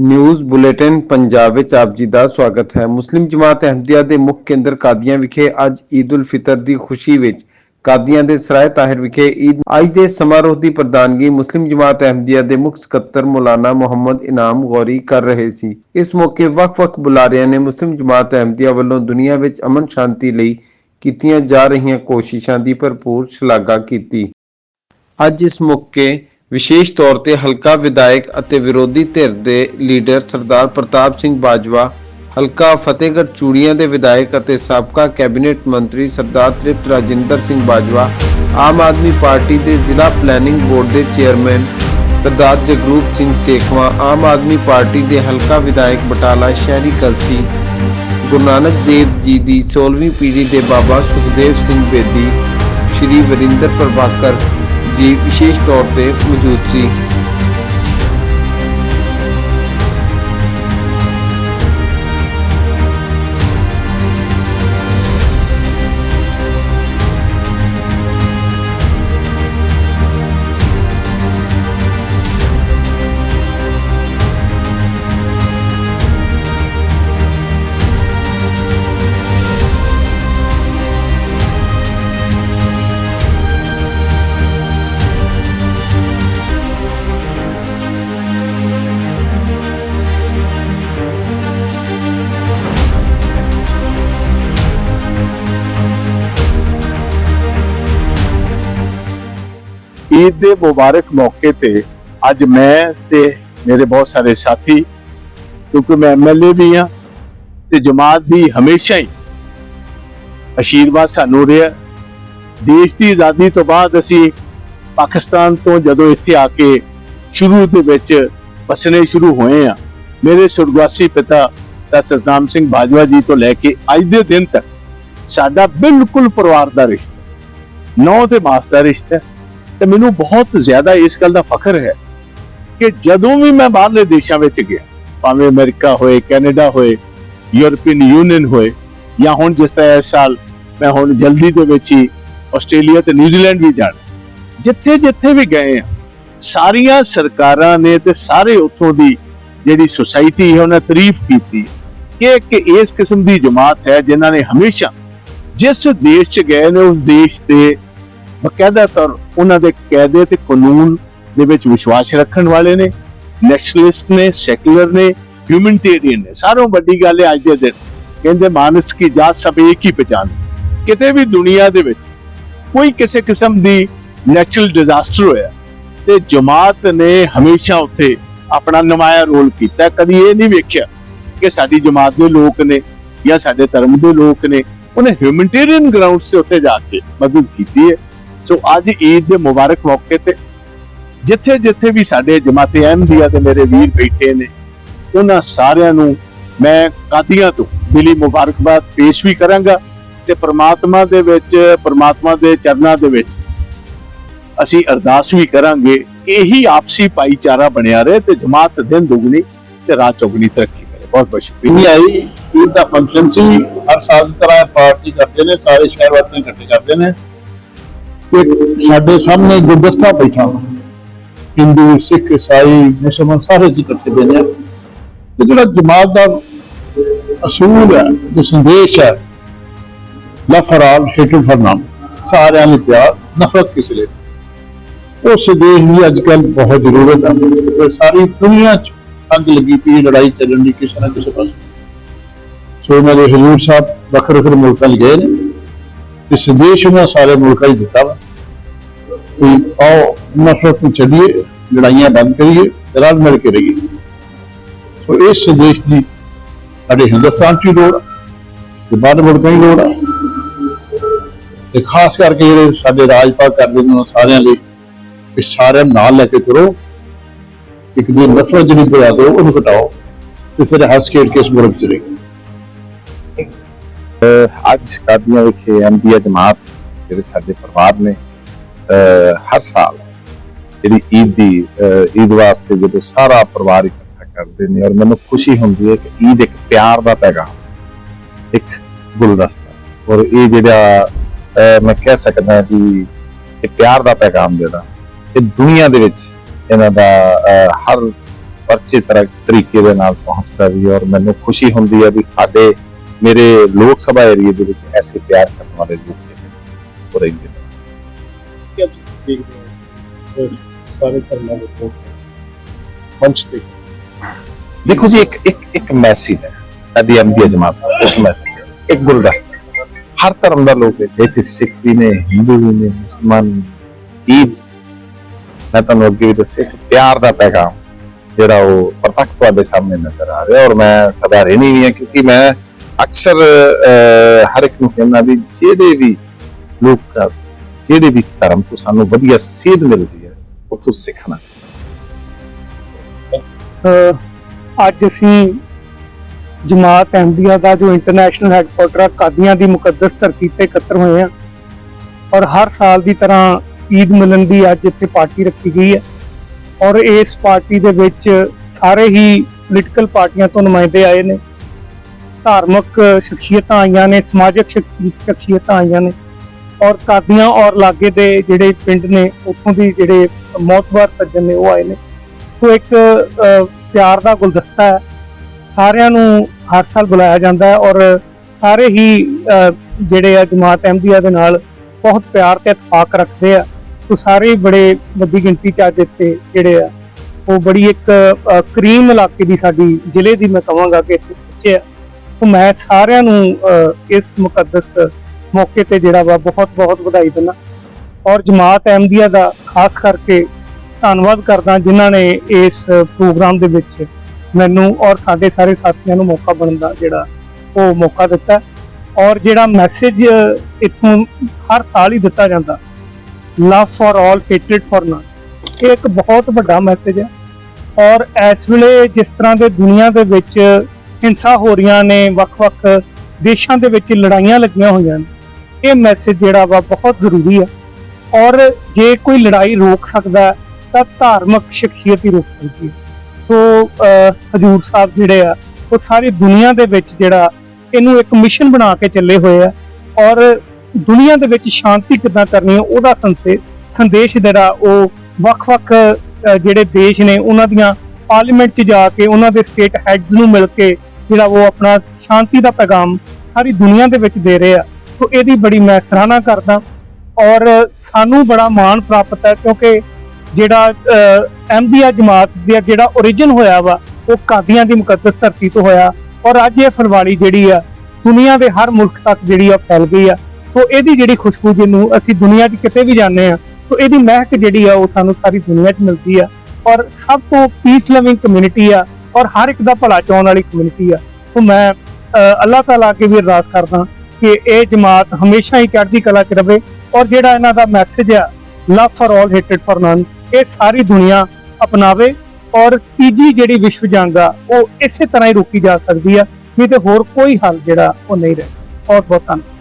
News bulletin Punjab ਵਿੱਚ ਆਪ ਜੀ ਦਾ ਸਵਾਗਤ ਹੈ। ਮੁਸਲਿਮ ਜਮਾਤ ਅਹਿਮਦੀਆ ਦੇ ਮੁੱਖ ਕੇਂਦਰ ਕਾਦੀਆਂ ਵਿਖੇ ਅੱਜ ਈਦ ਉਲ ਫਿਤਰ ਦੀ ਖੁਸ਼ੀ ਵਿੱਚ ਕਾਦੀਆਂ ਦੇ ਸਰਾਏ ਤਾਹਿਰ ਵਿਖੇ ਈਦ ਅੱਜ ਦੇ ਸਮਾਰੋਹ ਦੀ ਪ੍ਰਧਾਨਗੀ ਮੁਸਲਿਮ ਜਮਾਤ ਅਹਿਮਦੀਆ ਦੇ ਮੁੱਖ ਸਕੱਤਰ ਮੌਲਾਨਾ ਮੁਹੰਮਦ ਇਨਾਮ ਗੌਰੀ ਕਰ ਰਹੇ ਸੀ। ਇਸ ਮੌਕੇ ਵੱਖ-ਵੱਖ ਬੁਲਾਰਿਆਂ ਨੇ ਮੁਸਲਿਮ ਜਮਾਤ ਅਹਿਮਦੀਆ ਵੱਲੋਂ ਦੁਨੀਆ ਵਿੱਚ ਅਮਨ ਸ਼ਾਂਤੀ ਲਈ ਕੀਤੀਆਂ ਜਾ ਰਹੀਆਂ ਕੋਸ਼ਿਸ਼ਾਂ ਦੀ ਭਰਪੂਰ ਸ਼ਲਾਘਾ ਕੀਤੀ। ਅੱਜ ਇਸ ਮੌਕੇ ਵਿਸ਼ੇਸ਼ ਤੌਰ ਤੇ ਹਲਕਾ ਵਿਧਾਇਕ ਅਤੇ ਵਿਰੋਧੀ ਧਿਰ ਦੇ ਲੀਡਰ ਸਰਦਾਰ ਪ੍ਰਤਾਪ ਸਿੰਘ ਬਾਜਵਾ, ਹਲਕਾ ਫਤਿਹਗੜ੍ਹ ਚੂੜੀਆਂ ਦੇ ਵਿਧਾਇਕ ਅਤੇ ਸਾਬਕਾ ਕੈਬਨਿਟ ਮੰਤਰੀ ਸਰਦਾਰ ਤ੍ਰਿਪਤ ਰਾਜਿੰਦਰ ਸਿੰਘ ਬਾਜਵਾ, ਆਮ ਆਦਮੀ ਪਾਰਟੀ ਦੇ ਜ਼ਿਲ੍ਹਾ ਪਲੈਨਿੰਗ ਬੋਰਡ ਦੇ ਚੇਅਰਮੈਨ ਸਰਦਾਰ ਜਗਰੂਪ ਸਿੰਘ ਸੇਖਵਾ, ਆਮ ਆਦਮੀ ਪਾਰਟੀ ਦੇ ਹਲਕਾ ਵਿਧਾਇਕ ਬਟਾਲਾ ਸ਼ਹਿਰੀ ਕਲਸੀ, ਗੁਰੂ ਨਾਨਕ ਦੇਵ ਜੀ ਦੀ 16ਵੀਂ ਪੀੜ੍ਹੀ ਦੇ ਬਾਬਾ ਸੁਖਦੇਵ ਸਿੰਘ ਬੇਦੀ, ਸ਼੍ਰੀ ਵਰਿੰਦਰ ਪ੍ਰਭਾਕਰ ਜੀ ਵਿਸ਼ੇਸ਼ ਤੌਰ ਤੇ ਮੌਜੂਦ ਸੀ। ਈਦ ਦੇ ਮੁਬਾਰਕ ਮੌਕੇ ਤੇ ਅੱਜ ਮੈਂ ਤੇ ਮੇਰੇ ਬਹੁਤ ਸਾਰੇ ਸਾਥੀ, ਕਿਉਂਕਿ ਮੈਂ ਐਮਐਲਏ ਵੀ ਹਾਂ ਤੇ ਜਮਾਤ ਦੀ ਹਮੇਸ਼ਾ ਹੀ ਅਸ਼ੀਰਵਾਦ ਸਾਨੂੰ ਰਿਹਾ। ਦੇਸ਼ ਦੀ ਆਜ਼ਾਦੀ ਤੋਂ ਬਾਅਦ ਅਸੀਂ ਪਾਕਿਸਤਾਨ ਤੋਂ ਜਦੋਂ ਇੱਥੇ ਆ ਕੇ ਸ਼ੁਰੂ ਦੇ ਵਿੱਚ ਵਸਣੇ ਸ਼ੁਰੂ ਹੋਏ ਆ ਮੇਰੇ ਸੁਰਗਵਾਸੀ ਪਿਤਾ ਤਾਂ ਸਤਨਾਮ ਸਿੰਘ ਬਾਜਵਾ ਜੀ ਤੋਂ ਲੈ ਕੇ ਅੱਜ ਦੇ ਦਿਨ ਤੱਕ ਸਾਡਾ ਬਿਲਕੁਲ ਪਰਿਵਾਰ ਦਾ ਰਿਸ਼ਤਾ, ਨੌ ਤੇ ਮਾਸ ਦਾ ਰਿਸ਼ਤਾ ਤੇ ਮੈਨੂੰ ਬਹੁਤ ਜ਼ਿਆਦਾ ਇਸ ਗੱਲ ਦਾ ਫਖਰ ਹੈ ਕਿ ਜਦੋਂ ਵੀ ਮੈਂ ਬਾਹਰਲੇ ਦੇਸ਼ਾਂ ਵਿੱਚ ਗਿਆ, ਭਾਵੇਂ ਅਮਰੀਕਾ ਹੋਏ, ਕੈਨੇਡਾ ਹੋਏ, ਯੂਰਪੀਅਨ ਯੂਨੀਅਨ ਹੋਏ, ਜਾਂ ਹੁਣ ਜਿਸ ਤਰ੍ਹਾਂ ਇਸ ਸਾਲ ਮੈਂ ਹੁਣ ਜਲਦੀ ਦੇ ਵਿੱਚ ਹੀ ਆਸਟ੍ਰੇਲੀਆ ਤੇ ਨਿਊਜ਼ੀਲੈਂਡ ਵੀ ਜਾਣਾ ਜਿੱਥੇ ਜਿੱਥੇ ਵੀ ਗਏ ਆ ਸਾਰੀਆਂ ਸਰਕਾਰਾਂ ਨੇ ਤੇ ਸਾਰੇ ਉੱਥੋਂ ਦੀ ਜਿਹੜੀ ਸੁਸਾਇਟੀ ਹੈ, ਉਹਨਾਂ ਤਾਰੀਫ ਕੀਤੀ ਕਿ ਕਿ ਇਸ ਕਿਸਮ ਦੀ ਜਮਾਤ ਹੈ ਜਿਨ੍ਹਾਂ ਨੇ ਹਮੇਸ਼ਾ ਜਿਸ ਦੇਸ਼ 'ਚ ਗਏ ਨੇ, ਉਸ ਦੇਸ਼ ਤੇ ਬਕਾਇਦਾ ਤੌਰ ਉਹਨਾਂ ਦੇ ਕਾਇਦੇ ਤੇ ਕਾਨੂੰਨ ਦੇ ਵਿੱਚ ਵਿਸ਼ਵਾਸ ਰੱਖਣ ਵਾਲੇ ਨੇ ਨੈਸ਼ਨਲਿਸਟ ਨੇ ਸੈਕੂਲਰ ਨੇ ਹਿਊਮਨਿਟੇਰੀਅਨ ਨੇ। ਸਾਰੋਂ ਵੱਡੀ ਗੱਲ ਹੈ ਅੱਜ ਦੇ ਦਿਨ। ਕਹਿੰਦੇ ਮਾਨਸ ਕੀ ਜਾਤ ਸਭ ਇੱਕ ਹੀ ਪਛਾਣ। ਕਿਤੇ ਵੀ ਦੁਨੀਆ ਦੇ ਵਿੱਚ ਕੋਈ ਕਿਸੇ ਕਿਸਮ ਦੀ ਨੈਚੁਰਲ ਡਿਜ਼ਾਸਟਰ ਹੋਇਆ, ਤੇ ਜਮਾਤ ਨੇ ਹਮੇਸ਼ਾ ਉੱਥੇ ਆਪਣਾ ਨਮਾਇਆ ਰੋਲ ਕੀਤਾ। ਕਦੀ ਇਹ ਨਹੀਂ ਵੇਖਿਆ ਕਿ ਸਾਡੀ ਜਮਾਤ ਦੇ ਲੋਕ ਨੇ ਜਾਂ ਸਾਡੇ ਧਰਮ ਦੇ ਲੋਕ ਨੇ, ਉਹਨੇ ਹਿਊਮਨਿਟੇਰੀਅਨ ਗਰਾਊਂਡਸ ਤੇ ਉੱਤੇ ਜਾ ਕੇ ਮਦਦ ਕੀਤੀ ਹੈ। ਸੋ ਅੱਜ ਈਦ ਦੇ ਮੁਬਾਰਕ ਮੌਕੇ ਤੇ ਜਿੱਥੇ ਜਿੱਥੇ ਵੀ ਸਾਡੇ ਜਮਾਤੇ ਅਹਿਮਦੀਆ ਤੇ ਮੇਰੇ ਵੀਰ ਬੈਠੇ ਨੇ, ਉਹਨਾਂ ਸਾਰਿਆਂ ਨੂੰ ਮੈਂ ਕਾਦੀਆਂ ਤੋਂ ਦਿਲੀ ਮੁਬਾਰਕਬਾਦ ਪੇਸ਼ ਵੀ ਕਰਾਂਗਾ ਤੇ ਪ੍ਰਮਾਤਮਾ ਦੇ ਵਿੱਚ, ਪ੍ਰਮਾਤਮਾ ਦੇ ਚਰਨਾਂ ਦੇ ਵਿੱਚ ਅਸੀਂ ਅਰਦਾਸ ਵੀ ਕਰਾਂਗੇ ਕਿ ਇਹੀ ਆਪਸੀ ਭਾਈਚਾਰਾ ਬਣਿਆ ਰਹੇ ਤੇ ਜਮਾਤ ਦਿਨ ਦੁਗਣੀ ਤੇ ਰਾਤ ਚੌਗਣੀ ਤਰੱਕੀ ਕਰੇ। ਬਹੁਤ ਬਹੁਤ ਸ਼ੁਕਰੀਆ। ਆਈ, ਈਦ ਦਾ ਫੰਕਸ਼ਨ ਸੀ, ਹਰ ਸਾਲ ਦੀ ਤਰ੍ਹਾਂ ਪਾਰਟੀ ਕਰਦੇ ਨੇ, ਸਾਰੇ ਸ਼ਹਿਰ ਵਾਸੀਆਂ ਇਕੱਠੇ ਕਰਦੇ ਨੇ। ਤੇ ਸਾਡੇ ਸਾਹਮਣੇ ਗੁਲਦਸਤਾ ਬੈਠਾ ਹਿੰਦੂ, ਸਿੱਖ, ਈਸਾਈ, ਮੁਸਲਮਾਨ ਸਾਰੇ ਅਸੀਂ ਇਕੱਠੇ ਦੇ ਨੇ ਤੇ ਜਿਹੜਾ ਜਮਾਤ ਦਾ ਅਸੂਲ ਹੈ, ਜੋ ਸੰਦੇਸ਼ ਹੈ, ਲਫਰਾਲ ਹੇਟਡ ਫॉर ਨਾਮ ਸਾਰਿਆਂ ਲਈ ਪਿਆਰ, ਨਫ਼ਰਤ ਕਿਸੇ ਲਈ ਉਹ ਸੰਦੇਸ਼ ਦੀ ਅੱਜ ਕੱਲ ਬਹੁਤ ਜ਼ਰੂਰਤ ਹੈ। ਸਾਰੀ ਦੁਨੀਆ 'ਚ ਅੱਗ ਲੱਗੀ ਪਈ ਲੜਾਈ ਚੱਲਣ ਦੀ ਕਿਸੇ ਨਾ ਕਿਸੇ ਪਾਸੇ। ਸੋ ਮੇਰੇ ਹਜ਼ੂਰ ਸਾਹਿਬ ਵੱਖਰੇ ਵੱਖਰੇ ਮੁਲਕਾਂ 'ਚ ਗਏ ਨੇ। ਤੇ ਸੰਦੇਸ਼ ਉਹਨਾਂ ਸਾਰੇ ਮੁਲਕਾਂ 'ਚ ਦਿੱਤਾ ਵਾ। ਕਿ ਆਓ ਨਫ਼ਰਤ ਨੂੰ ਛੱਡੀਏ ਲੜਾਈਆਂ ਬੰਦ ਕਰੀਏ ਤੇ ਰਲ ਮਿਲ ਕੇ ਰਹੀਏ। ਸੋ ਇਸ ਸੰਦੇਸ਼ ਦੀ ਸਾਡੇ ਹਿੰਦੁਸਤਾਨ 'ਚ ਵੀ ਲੋੜ ਆ, ਤੇ ਬਾਹਰ ਮੁਲਕਾਂ ਦੀ ਲੋੜ ਆ। ਤੇ ਖਾਸ ਕਰਕੇ ਜਿਹੜੇ ਸਾਡੇ ਰਾਜਪਾਲ ਕਰਦੇ ਨੇ ਉਹਨਾਂ ਸਾਰਿਆਂ ਲਈ ਕਿ ਸਾਰਿਆਂ ਨੂੰ ਨਾਲ ਲੈ ਕੇ ਤੁਰੋ, ਇੱਕ ਦੀ ਨਫ਼ਰਤ ਜਿਹੜੀ ਬਣਾ ਦਿਓ, ਉਹਨੂੰ ਘਟਾਓ, ਤੇ ਸਾਰੇ ਹੱਸ ਖੇਡ ਕੇ ਇਸ ਮੁਲਕ 'ਚ ਰਹੋ ਅੱਜ ਕਾਦੀਆਂ ਵਿਖੇ ਐਮਪੀਆ ਜਮਾਤ, ਜਿਹੜੇ ਸਾਡੇ ਪਰਿਵਾਰ ਨੇ ਹਰ ਸਾਲ ਜਿਹੜੀ ਈਦ ਦੀ ਈਦ ਵਾਸਤੇ ਜਦੋਂ ਸਾਰਾ ਪਰਿਵਾਰ ਇਕੱਠਾ ਕਰਦੇ ਨੇ ਔਰ ਮੈਨੂੰ ਖੁਸ਼ੀ ਹੁੰਦੀ ਹੈ ਕਿ ਈਦ ਇੱਕ ਪਿਆਰ ਦਾ ਪੈਗਾਮ ਇੱਕ ਗੁਲਦਸਤਾ ਔਰ ਇਹ ਜਿਹੜਾ ਮੈਂ ਕਹਿ ਸਕਦਾ ਕਿ ਇਹ ਪਿਆਰ ਦਾ ਪੈਗਾਮ ਜਿਹੜਾ ਇਹ ਦੁਨੀਆ ਦੇ ਵਿੱਚ ਇਹਨਾਂ ਦਾ ਹਰ ਪਰਚੇ ਤਰ੍ਹਾਂ ਤਰੀਕੇ ਦੇ ਨਾਲ ਪਹੁੰਚਦਾ ਵੀ ਔਰ ਮੈਨੂੰ ਖੁਸ਼ੀ ਹੁੰਦੀ ਹੈ ਵੀ ਸਾਡੇ ਮੇਰੇ ਲੋਕ ਸਭਾ ਏਰੀਏ ਦੇ ਵਿੱਚ ਐਸੇ ਪਿਆਰ ਕਰਨ ਵਾਲੇ ਲੋਕ ਜਿਹੜੇ ਨੇ, ਉਹ ਨੇ। ਦੇਖਦੇ ਹਾਂ। ਸਾਰੇ ਧਰਮਾਂ ਦੇ ਲੋਕ ਮੰਚ ਤੇ। ਦੇਖੋ ਜੀ ਇੱਕ ਇੱਕ ਇੱਕ ਮੈਸੇਜ ਹੈ। ਸਾਡੀ ਅਹਿਮਦੀਆ ਜਮਾਤ ਇੱਕ ਮੈਸੇਜ ਹੈ। ਇੱਕ ਗੁਲਦਸਤਾ। ਹਰ ਧਰਮ ਦਾ ਲੋਕ ਹੈ ਇੱਥੇ ਸਿੱਖ ਵੀ ਨੇ ਹਿੰਦੂ ਵੀ ਨੇ ਮੁਸਲਮਾਨ ਵੀ ਮੈਂ ਤੁਹਾਨੂੰ ਅੱਗੇ ਵੀ ਦੱਸਿਆ ਕਿ ਪਿਆਰ ਦਾ ਪੈਗਾਮ ਜਿਹੜਾ ਉਹ ਪ੍ਰਤੱਖ ਤੁਹਾਡੇ ਸਾਹਮਣੇ ਨਜ਼ਰ ਆ ਰਿਹਾ ਔਰ ਮੈਂ ਸਦਾ ਰਹਿਣੀ ਵੀ ਹੈ ਕਿਉਂਕਿ ਮੈਂ ਅਕਸਰ ਅਹ, ਹਰ ਇੱਕ ਨੂੰ ਕਹਿੰਦਾ ਵੀ ਜਿਹੜੇ ਵੀ ਲੋਕ ਜਿਹੜੇ ਵੀ ਧਰਮ ਤੋਂ ਸਾਨੂੰ ਵਧੀਆ ਸੇਧ ਮਿਲਦੀ ਹੈ, ਉੱਥੋਂ ਸਿੱਖਣਾ ਚਾਹੀਦਾ। ਅੱਜ ਅਸੀਂ ਜਮਾਤ ਅਹਿਮਦੀਆ ਦਾ ਜੋ ਇੰਟਰਨੈਸ਼ਨਲ ਹੈੱਡਕੁਆਟਰ ਕਾਦੀਆਂ ਦੀ ਮੁਕੱਦਸ ਧਰਤੀ ਤੇ ਇਕੱਤਰ ਹੋਏ ਆ ਔਰ ਹਰ ਸਾਲ ਦੀ ਤਰ੍ਹਾਂ ਈਦ ਮਿਲਨ ਦੀ ਅੱਜ ਇੱਥੇ ਪਾਰਟੀ ਰੱਖੀ ਗਈ ਹੈ ਔਰ ਇਸ ਪਾਰਟੀ ਦੇ ਵਿੱਚ ਸਾਰੇ ਹੀ ਪੋਲੀਟੀਕਲ ਪਾਰਟੀਆਂ ਤੋਂ ਨੁਮਾਇੰਦੇ ਆਏ ਨੇ, ਧਾਰਮਿਕ ਸ਼ਖਸੀਅਤਾਂ ਆਈਆਂ ਨੇ, ਸਮਾਜਿਕ ਸ਼ਖਸੀਅਤਾਂ ਆਈਆਂ ਨੇ। ਔਰ ਕਾਦੀਆਂ ਔਰ ਲਾਗੇ ਦੇ ਜਿਹੜੇ ਪਿੰਡ ਨੇ, ਉੱਥੋਂ ਦੀ ਜਿਹੜੇ ਮੌਤਬਾਰ ਸੱਜਣ ਨੇ, ਉਹ ਆਏ ਨੇ। ਸੋ ਇੱਕ ਪਿਆਰ ਦਾ ਗੁਲਦਸਤਾ ਹੈ। ਸਾਰਿਆਂ ਨੂੰ ਹਰ ਸਾਲ ਬੁਲਾਇਆ ਜਾਂਦਾ ਹੈ ਔਰ ਸਾਰੇ ਹੀ ਜਿਹੜੇ ਆ ਜਮਾਤ ਅਹਿਮਦੀਆ ਦੇ ਨਾਲ ਬਹੁਤ ਪਿਆਰ ਤੇ ਇਤਫਾਕ ਰੱਖਦੇ ਆ। ਸੋ ਸਾਰੇ ਹੀ ਬੜੇ ਵੱਡੀ ਗਿਣਤੀ ਚ ਅੱਜ ਇੱਥੇ ਜਿਹੜੇ ਆ, ਉਹ ਬੜੀ ਇੱਕ ਕਰੀਮ ਇਲਾਕੇ ਦੀ ਸਾਡੀ ਜ਼ਿਲ੍ਹੇ ਦੀ ਮੈਂ ਕਹਾਂਗਾ ਕਿ ਇੱਥੇ ਪਹੁੰਚੇ ਆ। ਸੋ ਮੈਂ ਸਾਰਿਆਂ ਨੂੰ ਇਸ ਮੁਕੱਦਸ ਮੌਕੇ ਤੇ ਜਿਹੜਾ ਵਾ ਬਹੁਤ ਬਹੁਤ ਵਧਾਈ ਦਿੰਦਾ। ਔਰ ਜਮਾਤ ਅਹਿਮਦੀਆ ਦਾ ਖਾਸ ਕਰਕੇ ਧੰਨਵਾਦ ਕਰਦਾ ਜਿਨ੍ਹਾਂ ਨੇ ਇਸ ਪ੍ਰੋਗਰਾਮ ਦੇ ਵਿੱਚ ਮੈਨੂੰ ਔਰ ਸਾਡੇ ਸਾਰੇ ਸਾਥੀਆਂ ਨੂੰ ਮੌਕਾ ਬਣਨ ਦਾ ਜਿਹੜਾ ਉਹ ਮੌਕਾ ਦਿੱਤਾ। ਔਰ ਜਿਹੜਾ ਮੈਸੇਜ ਇਥੋਂ ਹਰ ਸਾਲ ਹੀ ਦਿੱਤਾ ਜਾਂਦਾ love for all hated for none ਇਹ ਇੱਕ ਬਹੁਤ ਵੱਡਾ ਮੈਸੇਜ ਹੈ। ਔਰ ਇਸ ਵੇਲੇ ਜਿਸ ਤਰ੍ਹਾਂ ਦੇ ਦੁਨੀਆ ਦੇ ਵਿੱਚ ਹਿੰਸਾ ਹੋ ਰਹੀਆਂ ਨੇ, ਵੱਖ-ਵੱਖ ਦੇਸ਼ਾਂ ਦੇ ਵਿੱਚ ਲੜਾਈਆਂ ਲੱਗੀਆਂ ਹੋਈਆਂ ਨੇ ਇਹ ਮੈਸੇਜ ਜਿਹੜਾ ਵਾ ਬਹੁਤ ਜ਼ਰੂਰੀ ਆ। ਔਰ ਜੇ ਕੋਈ ਲੜਾਈ ਰੋਕ ਸਕਦਾ ਤਾਂ ਧਾਰਮਿਕ ਸ਼ਖਸੀਅਤ ਹੀ ਰੋਕ ਸਕਦੀ ਹੈ। ਸੋ ਹਜੂਰ ਸਾਹਿਬ ਜਿਹੜੇ ਆ, ਉਹ ਸਾਰੀ ਦੁਨੀਆ ਦੇ ਵਿੱਚ ਜਿਹੜਾ ਇਹਨੂੰ ਇੱਕ ਮਿਸ਼ਨ ਬਣਾ ਕੇ ਚੱਲੇ ਹੋਏ ਆ। ਔਰ ਦੁਨੀਆ ਦੇ ਵਿੱਚ ਸ਼ਾਂਤੀ ਕਿੱਦਾਂ ਕਰਨੀ ਹੈ, ਉਹਦਾ ਸੰਸੇ, ਸੰਦੇਸ਼ ਜਿਹੜਾ ਉਹ ਵੱਖ-ਵੱਖ ਜਿਹੜੇ ਦੇਸ਼ ਨੇ, ਉਹਨਾਂ ਦੀਆਂ ਪਾਰਲੀਮੈਂਟ 'ਚ ਜਾ ਕੇ, ਉਹਨਾਂ ਦੇ ਸਟੇਟ ਹੈਡਸ ਨੂੰ ਮਿਲ ਕੇ ਜਿਹੜਾ ਉਹ ਆਪਣਾ ਸ਼ਾਂਤੀ ਦਾ ਪੈਗਾਮ ਸਾਰੀ ਦੁਨੀਆ ਦੇ ਵਿੱਚ ਦੇ ਰਹੇ ਆ। ਸੋ ਇਹਦੀ ਬੜੀ ਮੈਂ ਸਰਾਹਨਾ ਕਰਦਾ ਔਰ ਸਾਨੂੰ ਬੜਾ ਮਾਣ ਪ੍ਰਾਪਤ ਹੈ ਕਿਉਂਕਿ ਜਿਹੜਾ ਐਮਬੀਆ ਜਮਾਤ ਦਾ ਜਿਹੜਾ origin ਹੋਇਆ ਵਾ ਉਹ ਕਾਦੀਆਂ ਦੀ ਮੁਕੱਦਸ ਧਰਤੀ ਤੋਂ ਹੋਇਆ ਔਰ ਅੱਜ ਇਹ ਫੁਲਵਾੜੀ ਜਿਹੜੀ ਆ ਦੁਨੀਆ ਦੇ ਹਰ ਮੁਲਕ ਤੱਕ ਜਿਹੜੀ ਆ ਫੈਲ ਗਈ ਆ। ਸੋ ਇਹਦੀ ਜਿਹੜੀ ਖੁਸ਼ਬੂ ਜਿਹਨੂੰ ਅਸੀਂ ਦੁਨੀਆ 'ਚ ਕਿਤੇ ਵੀ ਜਾਂਦੇ ਆ ਸੋ ਇਹਦੀ ਮਹਿਕ ਜਿਹੜੀ ਆ ਉਹ ਸਾਨੂੰ ਸਾਰੀ ਦੁਨੀਆ 'ਚ ਮਿਲਦੀ ਆ ਔਰ ਸਭ ਤੋਂ ਪੀਸ ਲਵਿੰਗ ਕਮਿਊਨਿਟੀ ਆ ਔਰ ਹਰ ਇੱਕ ਦਾ ਭਲਾ ਚਾਹਣ ਵਾਲੀ ਕਮਿਊਨਿਟੀ ਆ। ਸੋ ਮੈਂ ਅਹ, ਅੱਲਾਹ ਤਾਲਾ ਕੇ ਵੀ ਅਰਦਾਸ ਕਰਦਾ ਕਿ ਇਹ ਜਮਾਤ ਹਮੇਸ਼ਾ ਹੀ ਚੜ੍ਹਦੀ ਕਲਾ 'ਚ ਰਵੇ ਔਰ ਜਿਹੜਾ ਇਹਨਾਂ ਦਾ ਮੈਸੇਜ ਆ love for all hated for none ਇਹ ਸਾਰੀ ਦੁਨੀਆ ਅਪਣਾਵੇ ਔਰ ਤੀਜੀ ਜਿਹੜੀ ਵਿਸ਼ਵ ਜੰਗ ਆ, ਉਹ ਇਸੇ ਤਰ੍ਹਾਂ ਹੀ ਰੋਕੀ ਜਾ ਸਕਦੀ ਆ, ਨਹੀਂ ਤੇ ਹੋਰ ਕੋਈ ਹੱਲ ਜਿਹੜਾ ਉਹ ਨਹੀਂ ਰਹੇ ਬਹੁਤ ਬਹੁਤ ਧੰਨਵਾਦ।